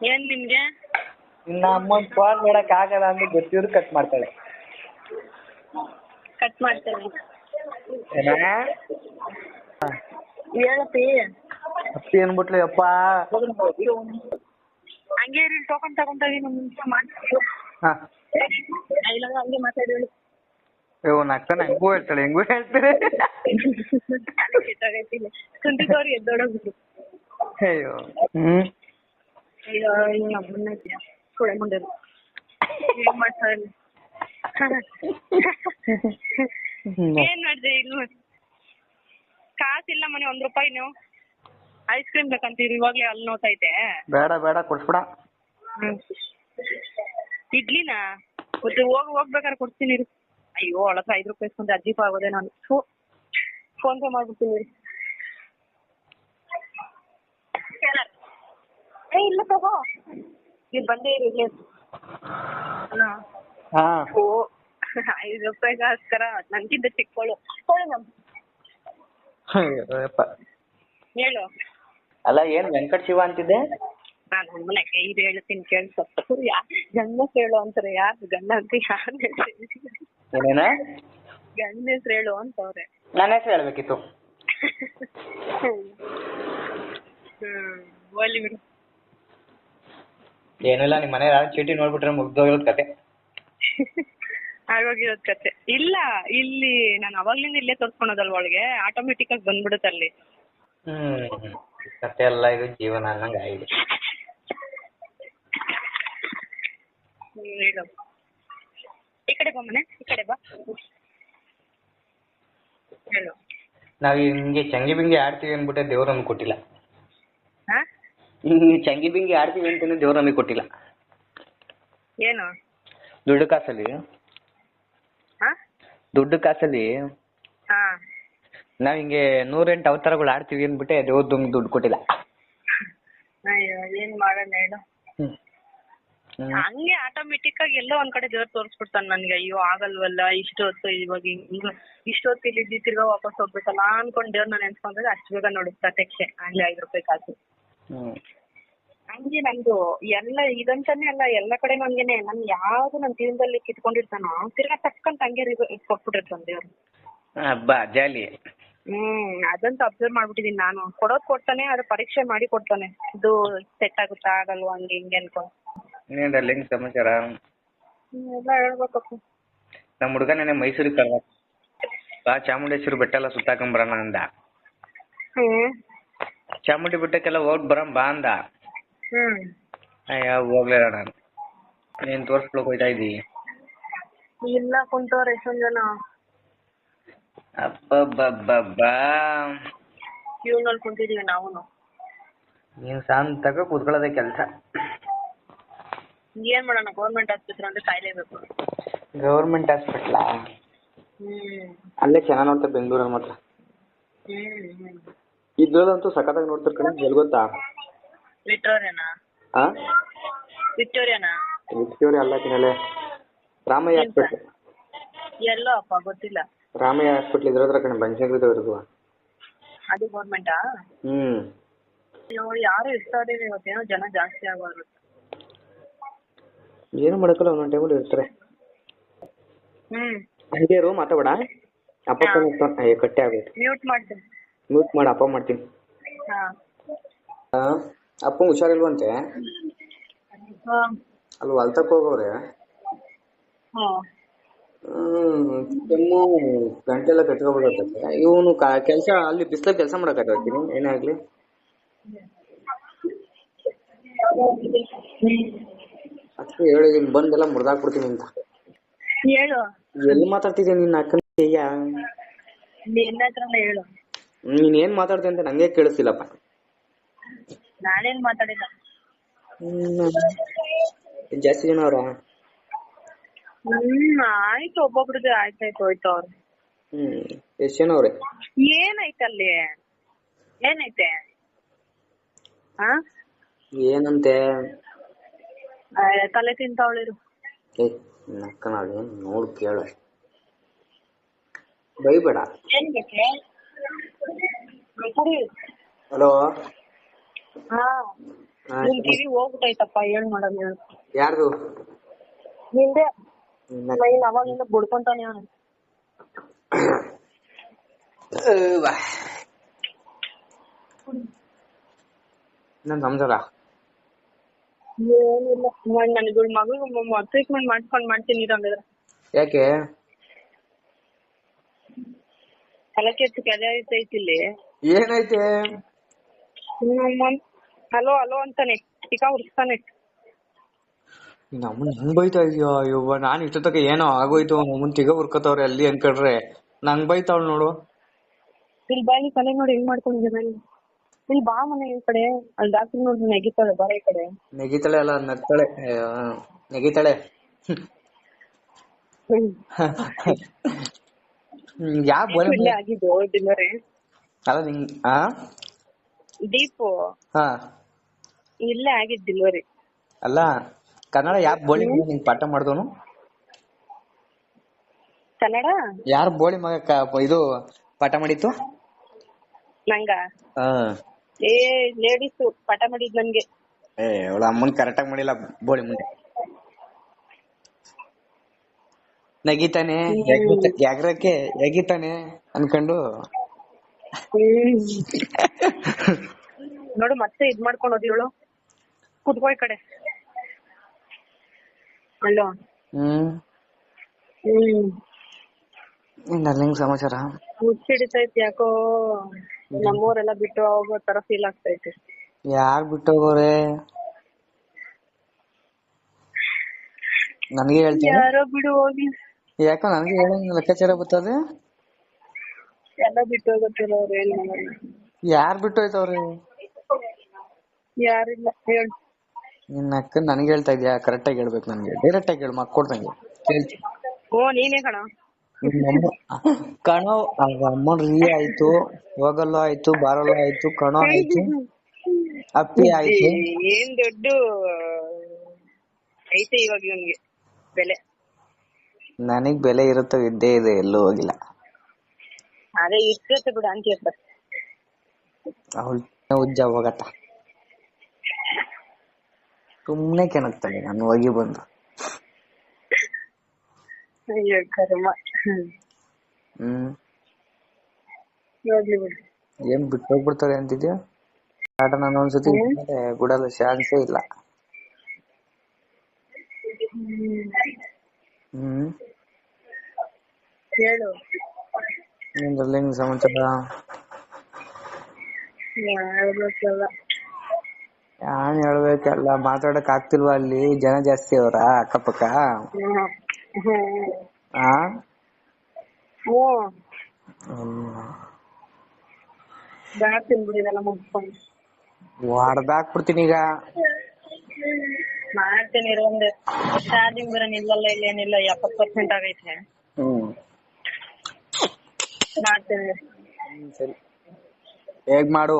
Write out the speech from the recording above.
ಏನ್ ನಿಮ್ಗೆ? ನಿನ್ನ ಅಮ್ಮನ್ ಫೋನ್ ಮಾಡಕ್ ಆಗಲ್ಲ ಅಂದ್ರೆ ಗೊತ್ತಿದ್ರು ಕಟ್ ಮಾಡ್ತಾಳೆ ಕಟ್ ಮಾಡ್ತೇನೆ ಏನ? ಹೇಳಪ್ಪಿ. ಅಪ್ಪಿ ಅನ್ಬಿಟ್ಲು ಯಪ್ಪ. ಹಂಗೆ ರೀ ಟೋಕನ್ ತಗೊಂಡಾಗಿ ನಮ್ ಮಾಡ್ತೀವಿ ಹಾ. ಇಲ್ಲ ಹಂಗೆ ಮಾತಾಡಿ ಹೇಳು. ಇವ್ ನಗ್ತಾನೆ ಹೆಂಗೂ ಹೇಳ್ತಾಳೆ ಹೆಂಗೂ ಹೇಳ್ತಾರೆ ಕೆಟ್ಟೋಗೈತಿ ಕುಂತಿದ್ದವ್ರು ಎದ್ದೋಡೋಗ್ಬಿಟ್ರು ಅಯ್ಯೋ. ಹ್ಮ್. ಸುಳೆ ಮುಂದೆ ಏನ್ ಮಾಡ್ತಾರೆ ಏನ್ ಮಾಡಿದೆ ಈಗ? ಕಾಸಿಲ್ಲ ಮನೆ ಒಂದ್ ರೂಪಾಯಿ ನೀವು ಐಸ್ ಕ್ರೀಮ್ ಬೇಕಂತೀರಿ ಇವಾಗ್ಲೇ ಅಲ್ಲಿ ನೋತೈತೆ ಬೇಡ ಬೇಡ ಕೊಡ್ಸ್ಬಿಡ. ಇಡ್ಲಿನಾ? ಮತ್ತೆ ಹೋಗ್ ಹೋಗ್ಬೇಕಾದ್ರೆ ಕೊಡ್ತೀನಿ ಅಯ್ಯೋ ಒಳಗೆ ಐದು ರೂಪಾಯಿ ಇಸ್ಕೊಂಡ್ರೆ ಅಜ್ಜಿಪ ಆಗೋದೆ ನಾನು. ಫೋನ್ ಪೇ ಮಾಡ್ಬಿಡ್ತೀನಿ ಇರು ಏ ಇಲ್ಲ ತಗೋ. ನೀನ್ ಬಂದೇ ಇರು ಇಲ್ಲೇ. ಅಲ್ಲ ಹಾ. ಓ ಐದು ರೂಪಾಯಿಗೋಸ್ಕರ ನನ್ಗಿಂತ ಚಿಕ್ಕೋಳು. ಕೊಡು ನಮ್. ಹೇಳು. ಅಲ್ಲ ಏನ್ ವೆಂಕಟ ಶಿವ ಅಂತಿದ್ದೆ? ನಾನು ಅಮ್ಮನೆ ಇದು ಹೇಳ್ತೀನಿ ಕೇಳಿಸು ಯಾ ಗಂಡ ಹೇಳು ಅಂತಾರೆ ಯಾರು? ಗಂಡ ಅಂತ ಯಾರು ಏನೇನ? ಗಂಡ ಹೆಸರು ಹೇಳು ಅಂತವ್ರೆ ನನ್ನ ಹೆಸರು ಹೇಳ್ಬೇಕಿತ್ತು. ಹ್ಮ್ ಹೋಗ್ಲಿ ಬಿಡು. ಏನಿಲ್ಲ ನಿಮ್ ಮನೆ ಚೀಟಿ ನೋಡ್ಬಿಟ್ರೆ ಮುಗ್ದೋಗಿರೋದ್ ಕತೆ. ಆಗೋಗಿರೋದ್ ಕತೆ. ಇಲ್ಲ ಇಲ್ಲಿ ನಾನು ಅವಾಗ್ಲಿಂದ ಇಲ್ಲೇ ತೋರ್ಸ್ಕೊಳೋದಲ್ವ ಅವಳಿಗೆ? ಆಟೋಮೆಟಿಕ್ ಆಗಿ ಬಂದ್ಬಿಡುತ್ತೆ ಅಲ್ಲಿ. ಹ್ಮ್ ಕತೆ ಎಲ್ಲ ಇದು ಜೀವನ ಅನ್ನಂಗ ಆಗಿದೆ. ಹೇಳು. ಈ ಕಡೆ ಬಾ ಮನೆ ಈ ಕಡೆ ಬಾ. ಹೇಳು. ನಾವ್ ಹಿಂಗೆ ಚಂಗಿ ಬಿಂಗಿ ಆಡ್ತೀವಿ ಅಂದ್ಬಿಟ್ಟೆ ದೇವ್ರು ನಮ್ಗೆ ಕೊಟ್ಟಿಲ್ಲ. ಹಿಂಗೆ ಚಂಗಿ ಬಿಂಗಿ ಆಡ್ತೀವಿ ಅಂತ ದೇವ್ರ ನಮಗೆ ಕೊಟ್ಟಿಲ್ಲ. ಏನು? ದುಡ್ಡು ಕಾಸಲ್ಲಿ? ಹಾ? ದುಡ್ಡು ಕಾಸಲ್ಲಿ? ಹಾ. ನಾವ್ ಹಿಂಗೆ ನೂರೆಂಟು ಅವತಾರಗಳು ಆಡ್ತೀವಿ ಅಂದ್ಬಿಟ್ಟೆ ದೇವ್ರು ನಮ್ಗೆ ದುಡ್ಡು ಕೊಟ್ಟಿಲ್ಲ. ಅಯ್ಯೋ ಏನ್ ಮಾಡೋಣ ಹೇಳು. ಹಂಗೆ ಆಟೋಮೆಟಿಕ್ ಆಗಿ ಎಲ್ಲ ಒಂದ್ ಕಡೆ ದೇವ್ರ ತೋರಿಸ್ಬಿಡ್ತಾನೆ ನನ್ಗೆ. ಅಯ್ಯೋ ಆಗಲ್ವಲ್ಲ ಇಷ್ಟು ಹೊತ್ತು ಇವಾಗ ಹಿಂಗ ಇಷ್ಟು ಹೊತ್ತು ಇಲ್ಲಿ ತಿರ್ಗ ತಿರ್ಗಾ ವಾಪಸ್ ಹೋಗ್ಬೇಕಲ್ಲ ಅನ್ಕೊಂಡ್ ದೇವ್ರನ್ನ ನೆನ್ಸ್ಕೊಂಡ್ರೆ ಅಷ್ಟು ಬೇಗ ನೋಡಿ ಪ್ರತ್ಯಕ್ಷೆ. ಹಂಗೆ ಐದು ರೂಪಾಯಿ ಕಾಸು. ಹಂಗೆ ನಂದು. ಎಲ್ಲ ಇದಂತಾನೆ ಅಲ್ಲ ಎಲ್ಲ ಕಡೆ ನಂಗೆನೆ ನನ್ ಯಾವ್ದು ನನ್ ಜೀವನದಲ್ಲಿ ಕಿತ್ಕೊಂಡಿರ್ತಾನೋ ತಿರ್ಗಾ ತಕ್ಕಂತ ಹಂಗೆ ಕೊಟ್ಬಿಟ್ಟಿರ್ತಾನೆ ದೇವ್ರು ಹಬ್ಬ ಜಾಲಿ. ಹ್ಮ್ ಅದಂತೂ ಅಬ್ಸರ್ವ್ ಮಾಡ್ಬಿಟ್ಟಿದೀನಿ ನಾನು. ಕೊಡೋದ್ ಕೊಡ್ತಾನೆ ಅದ್ರ ಪರೀಕ್ಷೆ ಮಾಡಿ ಕೊಡ್ತಾನೆ. ಇದು ಸೆಟ್ ಆಗುತ್ತಾ ಆಗಲ್ವಾ ಹಂಗೆ ಹಿಂಗೆ ಅನ್ಕೊಂಡು. ಇನ್ನೇನ್ ಸಮಾಚಾರ? ಎಲ್ಲ ಹೇಳ್ಬೇಕಪ್ಪ. ನಮ್ಮ ಹುಡುಗ ನೆನೆ ಮೈಸೂರಿಗೆ ಕರ್ದ ಬಾ ಚಾಮುಂಡೇಶ್ವರಿ ಬೆಟ್ಟ ಎಲ್ಲ ಸುತ್ತಾಕೊಂಬರೋಣ ಅಂದ. ಹ್ಮ್. ಚಾಮುಂಡಿ ಬೆಟ್ಟಕ್ಕೆಲ್ಲ ಹೋಗ್ ಬರೋಣ ಬಾ ಅಂದ. ಹ್ಮ್. ಅಯ್ಯ ಹೋಗ್ಲಿಲ್ಲ ನಾನು ನೀನ್ ತೋರ್ಸ್ಕೊಳಕ್ ಹೋಯ್ತಾ ಇದ್ದಿ? ಇಲ್ಲ ಕುಂತವ್ರೆ ಎಷ್ಟೊಂದ್ ಜನ. ಅಬ್ಬಬ್ಬಬ್ಬಬ್ಬಾ. ಕ್ಯೂನಲ್ಲಿ ಕುಂತಿದೀವಿ ನಾವು ನೀನ್ ಶಾಂತಕ ಕೂತ್ಕೊಳ್ಳೋದೇ ಕೆಲಸ. ಏನ್ ಮಾಡೋಣ ಗೌರ್ಮೆಂಟ್ ಆಸ್ಪತ್ರೆ ಅಂದ್ರೆ ಕಾಯ್ಲೇಬೇಕು. ಗೌರ್ಮೆಂಟ್ ಹಾಸ್ಪಿಟ್ಲಾ? ಹ್ಮ್. ಅಲ್ಲೇ ಚೆನ್ನಾಗ್ ನೋಡ್ತಾರೆ ಬೆಂಗಳೂರಲ್ಲಿ ಮಾತ್ರ. ಹ್ಮ್ ಹ್ಮ್. ಇದ್ರಲ್ಲಂತೂ ಸಖತ್ತಾಗಿ ನೋಡ್ತಾರೆ ಕಣೆ ಎಲ್ಲಿ ಗೊತ್ತಾ? ವಿಕ್ಟೋರಿಯಾನಾ? ಆ? ವಿಕ್ಟೋರಿಯಾನಾ? ವಿಕ್ಟೋರಿಯಾ ಅಲ್ಲ ಕಣಲೆ ರಾಮಯ್ಯ ಹಾಸ್ಪಿಟ್ಲ್. ಎಲ್ಲೋ ಅಪ್ಪ ಗೊತ್ತಿಲ್ಲ. ರಾಮಯ್ಯ ಹಾಸ್ಪಿಟ್ಲ್ ಇದ್ರ ಹತ್ರ ಕಣೆ ಬನಶಂಕರಿ ಇರುವ ಅದು ಗೌರ್ಮೆಂಟಾ ಹ್ಮ್. ಅಯ್ಯೋ ಯಾರು ಇರ್ತಾರೆ ಇವತ್ತೇನೋ ಜನ ಜಾಸ್ತಿ ಆಗೋರು. ಏನು ಮಾಡಕ್ಕಲ್ಲ ಒಂದೊಂದು ಟೈಮಲ್ಲಿ ಇರ್ತಾರೆ. ಹ್ಮ್. ಹಂಗೆ ಇರು ಮಾತಾಡ ಅಪ್ಪ ಫೋನ್ ಮಾಡ್ತಾನೆ. ಅಯ್ಯೋ ಕಟ್ಟೆ ಆಗೋಯ್ತು ಮ್ಯೂಟ್ ಮಾಡ್ತೀನಿ. ಮ್ಯೂಟ್ ಮಾಡಿ ಅಪ್ಪ ಮಾಡ್ತೀನಿ. ಹಾ. ಆ, ಅಪ್ಪ ಹುಷಾರಿಲ್ವಂತೆ? ಇಲ್ವಂತೆ ಅಲ್ಲಿ ಹೊಲ್ತಕ್ಕೆ ಹೋಗವ್ರೆ ಕೆಮ್ಮು ಗಂಟೆಲ್ಲ ಕಟ್ಕೊಬಿಡತ್ತೆ. ಇವನು ಕೆಲಸ ಅಲ್ಲಿ ಬಿಸಿಲ ಕೆಲಸ ಮಾಡಕ್ಕಾಗ್ತೀನಿ ಏನೇ ಆಗ್ಲಿ? ಅಷ್ಟು ಹೇಳಿದೀನಿ ಬಂದೆಲ್ಲ ಮುರ್ದಾಕ್ಬಿಡ್ತೀನಿ ಅಂತ. ಹೇಳು. ಎಲ್ಲಿ ಮಾತಾಡ್ತಿದ್ಯಾ ನಿನ್ನ ಅಕ್ಕನ ಅಯ್ಯ ಹೇಳು. ನೀನ್ ಏನ್ ಮಾತಾಡ್ತೀನಿ ಅಂತ ನಂಗೆ ಕೇಳಿಸ್ತಿಲ್ಲಪ್ಪ. ನಾನೇನ್ ಮಾತಾಡಿಲ್ಲ. ಹ್ಮ್. ಜಾಸ್ತಿ ಜನ ಅವ್ರ? ಹ್ಮ್ ಆಯ್ತು ಒಬ್ಬೊಬ್ರದ್ದು ಆಯ್ತಾಯ್ತು ಹೋಯ್ತು ಅವ್ರು. ಹ್ಮ್ ಎಷ್ಟ್ ಜನ ಅವ್ರೆ? ಏನೈತಲ್ಲಿ ಏನೈತೆ? ಹಾ ಏನಂತೆ? ತಲೆ ತಿಂತಾವಳಿರು. ಏ ನಕ್ಕನ ಏನ್ ನೋಡ್ ಕೇಳು. ಬೈಬೇಡ. ಏನ್ ಬೇಕೆ? ಹಲೋ? ನಿನ್ ಟಿವಿ ಹೋಗ್ಬಿಟ್ಟೈತಪ್ಪ ಏನ್ ಮಾಡೋದು ಹೇಳು ಯಾರ್ದು? ನಿಂದೆ. ಮೈನ್ ಅವಾಗಿಂದ ಬುಡ್ಕೊಂತಾನೆ ಅವ್ನು. ಇನ್ನೊಂದ್ ಸಂಸಾರ ಏನಿಲ್ಲ ನನಗೆ ಮಗಳು ಟ್ರೀಟ್ಮೆಂಟ್ ಮಾಡ್ಕೊಂಡ್ ಮಾಡ್ತೀನಿ ಇರಂಗಿದ್ರೆ ಯಾಕೆ? ತಲೆ ಕೆಟ್ಟು ಕೆಲೆ ಐತೈತಿ ಇಲ್ಲಿ. ಏನೈತೆ? ಹಲೋ ಹಲೋ ಅಂತಾನೆ. ಈಗ ಉರ್ಸ್ತಾನೆ. ನಮ್ಮನ್ ಹೆಂಗ್ ಬೈತಾ ಇದೀಯೋ ಅಯ್ಯೋ ನಾನ್ ಇಷ್ಟೊತ್ತಕ ಏನೋ ಆಗೋಯ್ತು ನಮ್ಮನ್ ತಿಗ ಹುರ್ಕೋತವ್ರೆ ಅಲ್ಲಿ ಅನ್ಕಡ್ರೆ. ನಂಗ್ ಬೈತಾವ್ ನೋಡು. ಇಲ್ಲಿ ಬಾಯಿ ತಲೆ ನೋಡಿ ಹೆಂಗ್ ಮಾಡ್ಕೊಂಡಿದ್ದೆ ಇಲ್ಲಿ ಬಾ ಮನೆ ಈ ಕಡೆ. ಅಲ್ಲಿ ಡಾಕ್ಟರ್ ನೋಡಿ ನೆಗಿತಾಳೆ ಬಾ ಈ ಕಡೆ. ನೆಗಿತಾಳೆ ಅಲ್ಲ ನಗ್ತಾಳೆ. ಅಯ್ಯೋ, ನೆಗಿತಾಳೆ. ಹ್ಮ್. ಯಾ ಇಲ್ಲೇ ಆಗಿದ್ದು ಡಿನ್ನರ್ ಅಲ್ಲ ನಿಂಗ್ ಆ? ದೀಪು. ಹಾ. ಇಲ್ಲೇ ಆಗಿದ್ ಡಿಲಿವರಿ ಅಲ್ಲ ಕನ್ನಡ ಯಾ ಬೋಳಿ ಮಗ ನಿಂಗ್ ಪಾಠ ಮಾಡ್ದವನು? ಕನ್ನಡ? ಯಾರ್ ಬೋಳಿ ಮಗ ಕ- ಇದು ಪಾಠ ಮಾಡಿತ್ತು ನಂಗ? ಹಾ. ಏ ಲೇಡೀಸ್ ಪಾಠ ಮಾಡಿದ್ ನನ್ಗೆ. ಏ ಅವಳ ಅಮ್ಮನ್ ಕರೆಕ್ಟ್ ಆಗಿ ಮಾಡಿಲ್ಲ ಬೋಳಿ ಮುಂದೆ. ನಗಿತಾನೆ ಯಾಗ್ರಕ್ಕೆ- ಎಗಿತಾನೆ ಅನ್ಕೊಂಡು. ನೋಡು ಮತ್ತೆ ಇದ್ ಮಾಡ್ಕೊಂಡ್ ಹೋದಿ ಇವಳು. ಕುತ್ಕೋ ಈ ಕಡೆ. ಅಲ್ಲೋ ಹ್ಮ್. ಸಮಾಚಾರ? ಹುಚ್ಚಿಡಿತೈತಿ ಯಾಕೋ ನಮ್ಮೂರೆಲ್ಲ ಬಿಟ್ಟು ಹೋಗೋ ತರ ಫೀಲ್ ಆಗ್ತೈತಿ. ಯಾರ್ ಬಿಟ್ಟು ಹೋಗೋರೆ? ನನಗೆ ಹೇಳ್ತೀನಿ. ಯಾರೋ ಬಿಡು ಹೋಗಿ. ಯಾಕೋ ನನಗೆ ಹೇಳಂಗ್ ಲೆಕ್ಕಾಚಾರ ಬರ್ತದೆ? ಎಲ್ಲ ಬಿಟ್ಟು ಹೋಗುತ್ತಿಲ್ಲ ಅವ್ರು ಏನ್ ಮಾಡೋದು? ಯಾರ್ ಬಿಟ್ಟು ಹೋಯ್ತವ್ರೆ? ಯಾರಿಲ್ಲ. ಹೇಳು. ನಿನ್ನ ಅಕ್ಕ ನನಗೆ ಹೇಳ್ತಾ ಇದ್ಯಾ? ಕರೆಕ್ಟ್ ಆಗಿ ಹೇಳ್ಬೇಕು ನನ್ಗೆ. ಡೈರೆಕ್ಟ್ ಆಗಿ ಹೇಳು ಮಕ್ಕೊಡ್ದಂಗೆ ಕೇಳ್ತೀನಿ ಓ ನೀನೇ ಕಣ? ನಿಮ್ಮಮ್ಮ ಕಣೋ ಅವ್ರ ಅಮ್ಮನ್ ರೀ ಆಯ್ತು ಹೋಗಲ್ಲೋ ಆಯ್ತು ಬರಲ್ಲೋ ಆಯ್ತು ಕಣೋ ಆಯ್ತು ಅಪ್ಪಿ ಆಯ್ತು. ಏನ್ ದೊಡ್ಡ ಐತೆ ಇವಾಗ ನಿಮಗೆ ಬೆಲೆ. ನನಗ್ ಬೆಲೆ ಇರುತ್ತೆ ಇದ್ದೇ ಇದೆ ಎಲ್ಲೂ ಹೋಗಿಲ್ಲ. ಅದೇ ಇಷ್ಟೇ ಬಿಡು ಅಂತ ಹೇಳ್ತಾರೆ ಅವಳು ಉಜ್ಜ ಹೋಗತ್ತ? ಸುಮ್ನೆ ಕೆಣಕ್ತಾನೆ ನಾನು ಹೋಗಿ ಬಂದು. ಅಯ್ಯೋ ಕರ್ಮ. ಹ್ಮ್. ಹ್ಮ್ ಹೋಗ್ಲಿ ಬಿಡು. ಏನ್ ಬಿಟ್ಟು ಹೋಗ್ಬಿಡ್ತಾರೆ ಅಂತಿದ್ಯಾ? ಆಟ ನಾನು ಒಂದ್ಸತಿ ಗುಡಲ್ಲ ಬಿಡಲ್ಲ ಚಾನ್ಸೇ ಇಲ್ಲ. ಹ್ಮ್. ಹೇಳು. ಹೆಂಗ್ ಸಮಾಚಾರ? ಯಾನ್ ಹೇಳ್ಬೇಕಲ್ಲ ಮಾತಾಡಕ್ ಆಗ್ತಿಲ್ವಾ ಅಲ್ಲಿ? ಜನ ಜಾಸ್ತಿ ಅವ್ರ ಅಕ್ಕಪಕ್ಕ? ಆ? ಹೊಡ್ದಾಕ್ಬಿಡ್ತೀನಿ ಈಗ. ಮಾಡ್ತೀನಿ ಒಂದು. ಚಾರ್ಜಿಂಗ್ ಬೇರೆ ನಿಲ್ಲಲ್ಲ ಇಲ್ಲ ಏನಿಲ್ಲ ಎಪ್ಪತ್ ಪರ್ಸೆಂಟ್ ಆಗೈತೆ. ಹ್ಮ್. ಮಾಡ್ತೀನಿ. ಹೇಗ್ ಮಾಡು?